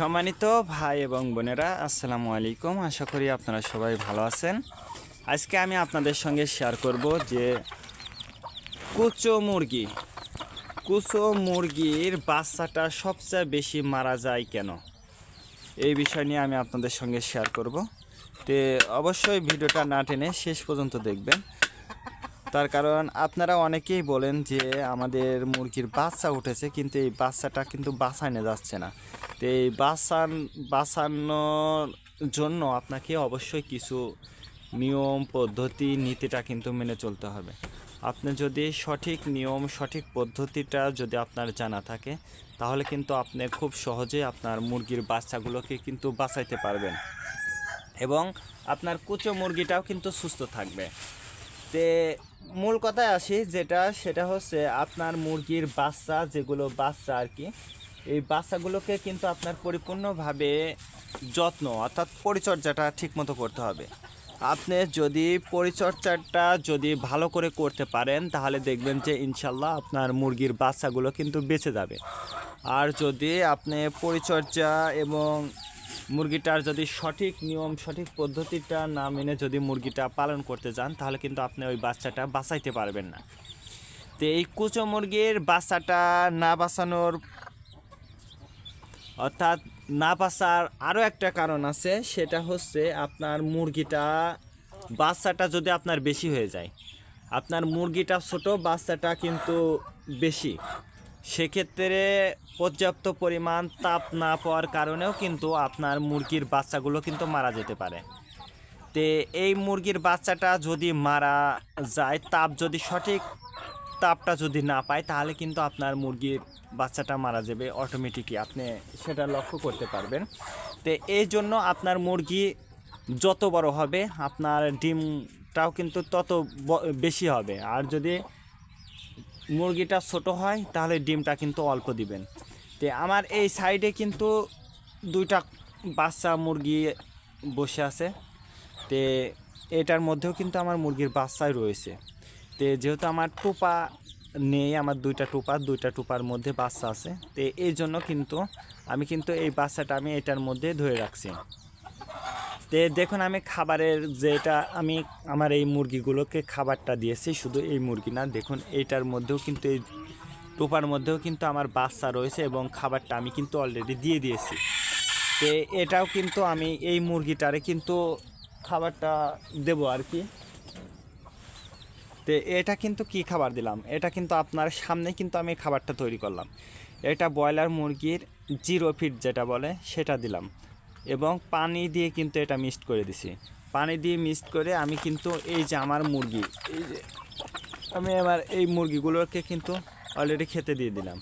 সম্মানিত ভাই এবং বোনেরা, আসসালামু আলাইকুম। আশা করি আপনারা সবাই ভালো আছেন। আজকে আমি আপনাদের সঙ্গে শেয়ার করব যে কুচো মুরগি, কুচো মুরগির বাচ্চাটা সবচেয়ে বেশি মারা যায় কেন? এই বিষয় নিয়ে আমি আপনাদের সঙ্গে শেয়ার করব। তে অবশ্যই ভিডিওটা না টেনে শেষ পর্যন্ত দেখবেন। তার কারণ আপনারা অনেকেই বলেন যে আমাদের মুরগির বাচ্চা উঠেছে, কিন্তু এই বাচ্চাটা কিন্তু বাঁচানো যাচ্ছে না। তো এই বাঁচান বাঁচানোর জন্য আপনাকে অবশ্যই কিছু নিয়ম, পদ্ধতি, নীতিটা কিন্তু মেনে চলতে হবে। আপনি যদি সঠিক নিয়ম, সঠিক পদ্ধতিটা যদি আপনার জানা থাকে, তাহলে কিন্তু আপনি খুব সহজেই আপনার মুরগির বাচ্চাগুলোকে কিন্তু বাঁচাইতে পারবেন। এবং আপনার কুচো মুরগিটাও কিন্তু সুস্থ থাকবে। তে মূল কথায় আসি যেটা, সেটা হচ্ছে আপনার মুরগির বাচ্চা, যেগুলো বাচ্চা আর কি এই বাচ্চাগুলোকে কিন্তু আপনার পরিপূর্ণভাবে যত্ন অর্থাৎ পরিচর্যাটা ঠিকমতো করতে হবে। আপনি যদি পরিচর্যাটা যদি ভালো করে করতে পারেন, তাহলে দেখবেন যে ইনশাল্লাহ আপনার মুরগির বাচ্চাগুলো কিন্তু বেঁচে যাবে। আর যদি আপনি পরিচর্যা এবং মুরগিটার যদি সঠিক নিয়ম, সঠিক পদ্ধতিটা না মেনে যদি মুরগিটা পালন করতে যান, তাহলে কিন্তু আপনি ওই বাচ্চাটা বাঁচাইতে পারবেন না। তো এই কুচো মুরগির বাচ্চাটা না বাঁচানোর অর্থাৎ না বাঁচার আরও একটা কারণ আছে, সেটা হচ্ছে আপনার মুরগিটা, বাচ্চাটা যদি আপনার বেশি হয়ে যায়। আপনার মুরগিটা ছোট, বাচ্চাটা কিন্তু বেশি। সেক্ষেত্রে পর্যাপ্ত পরিমাণ তাপ না পাওয়ার কারণেও কিন্তু আপনার মুরগির বাচ্চাগুলো কিন্তু মারা যেতে পারে। তে এই মুরগির বাচ্চাটা যদি মারা যায়, তাপ যদি সঠিক তাপটা যদি না পায়, তাহলে কিন্তু আপনার মুরগির বাচ্চাটা মারা যাবে অটোমেটিকই আপনি সেটা লক্ষ্য করতে পারবেন। তো এই জন্য আপনার মুরগি যত বড় হবে, আপনার ডিমটাও কিন্তু তত বেশি হবে। আর যদি মুরগিটা ছোট হয়, তাহলে ডিমটা কিন্তু অল্প দিবেন। তো আমার এই সাইডে কিন্তু দুইটা বাচ্চা মুরগি বসে আছে। তে এটার মধ্যেও কিন্তু আমার মুরগির বাচ্চাই রয়েছে। তে যেহেতু আমার টোপা নেই, আমার দুইটা টোপা, দুইটা টোপার মধ্যে বাচ্চা আছে, তো এই জন্য কিন্তু আমি কিন্তু এই বাচ্চাটা আমি এটার মধ্যে ধরে রাখছি। তে দেখুন আমি খাবারের যেটা আমি আমার এই মুরগিগুলোকে খাবারটা দিয়েছি, শুধু এই মুরগি না, দেখুন এইটার মধ্যেও কিন্তু এই টোপার মধ্যেও কিন্তু আমার বাচ্চা রয়েছে এবং খাবারটা আমি কিন্তু অলরেডি দিয়ে দিয়েছি। তো এটাও কিন্তু আমি এই মুরগিটারে কিন্তু খাবারটা দেবো আর কি। তো এটা কিন্তু কি খাবার দিলাম? এটা কিন্তু আপনার সামনে কিন্তু আমি খাবারটা তৈরি করলাম। এটা ব্রয়লার মুরগির জিরো ফিট যেটা বলে, সেটা দিলাম। এবং পানি দিয়ে কিন্তু এটা মিক্সড করে দিছি। পানি দিয়ে মিক্সড করে আমি কিন্তু এই যে আমার মুরগি, এই যে আমি আমার এই মুরগিগুলোকে কিন্তু অলরেডি খেতে দিয়ে দিলাম।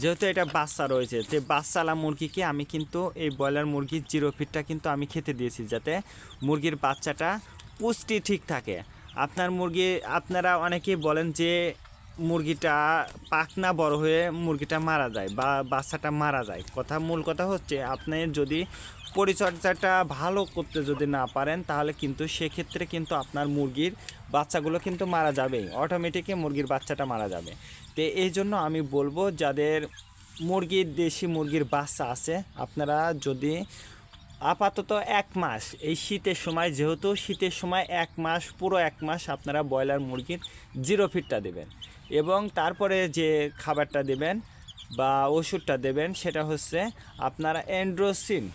যেহেতু এটা বাচ্চা রয়েছে, তো বাচ্চালা মুরগিকে আমি কিন্তু এই ব্রয়লার মুরগির জিরো ফিটটা কিন্তু আমি খেতে দিয়েছি যাতে মুরগির বাচ্চাটা পুষ্টি ঠিক থাকে। আপনার মুরগি, আপনারা অনেকেই বলেন যে মুরগিটা পাকনা বড় হয়ে মুরগিটা মারা যায় বা বাচ্চাটা মারা যায়। কথা, মূল কথা হচ্ছে আপনি যদি পরিচর্যাটা ভালো করতে যদি না পারেন, তাহলে কিন্তু সেক্ষেত্রে কিন্তু আপনার মুরগির বাচ্চাগুলো কিন্তু মারা যাবেই অটোমেটিকই মুরগির বাচ্চাটা মারা যাবে। তো এই জন্য আমি বলব, যাদের মুরগির, দেশি মুরগির বাচ্চা আছে, আপনারা যদি আপাতত এক মাস। এই শীতের সময়, যেহেতু শীতের সময় এক মাস, পুরো এক মাস আপনারা ব্রয়লার মুরগির জিরো ফিটটা দেবেন। এবং তারপরে যে খাবারটা দেবেন বা ওষুধটা দেবেন, সেটা হচ্ছে আপনারা অ্যান্ড্রোসিন।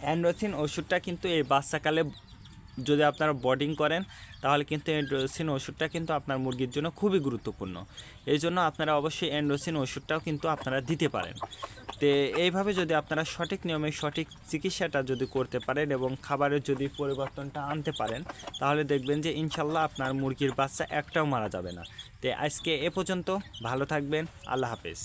অ্যান্ড্রোসিন ওষুধটা কিন্তু এই বাচ্চাকালে যদি আপনারা বোর্ডিং করেন, তাহলে কিন্তু অ্যান্ড্রোসিন ওষুধটা কিন্তু আপনার মুরগির জন্য খুবই গুরুত্বপূর্ণ। এই জন্য আপনারা অবশ্যই অ্যান্ড্রোসিন ওষুধটাও কিন্তু আপনারা দিতে পারেন। তো এইভাবে যদি আপনারা সঠিক নিয়মে সঠিক চিকিৎসাটা যদি করতে পারেন এবং খাবারের যদি পরিবর্তনটা আনতে পারেন, তাহলে দেখবেন যে ইনশাল্লাহ আপনার মুরগির বাচ্চা একটাও মারা যাবে না। তো আজকে এ পর্যন্ত, ভালো থাকবেন, আল্লাহ হাফেজ।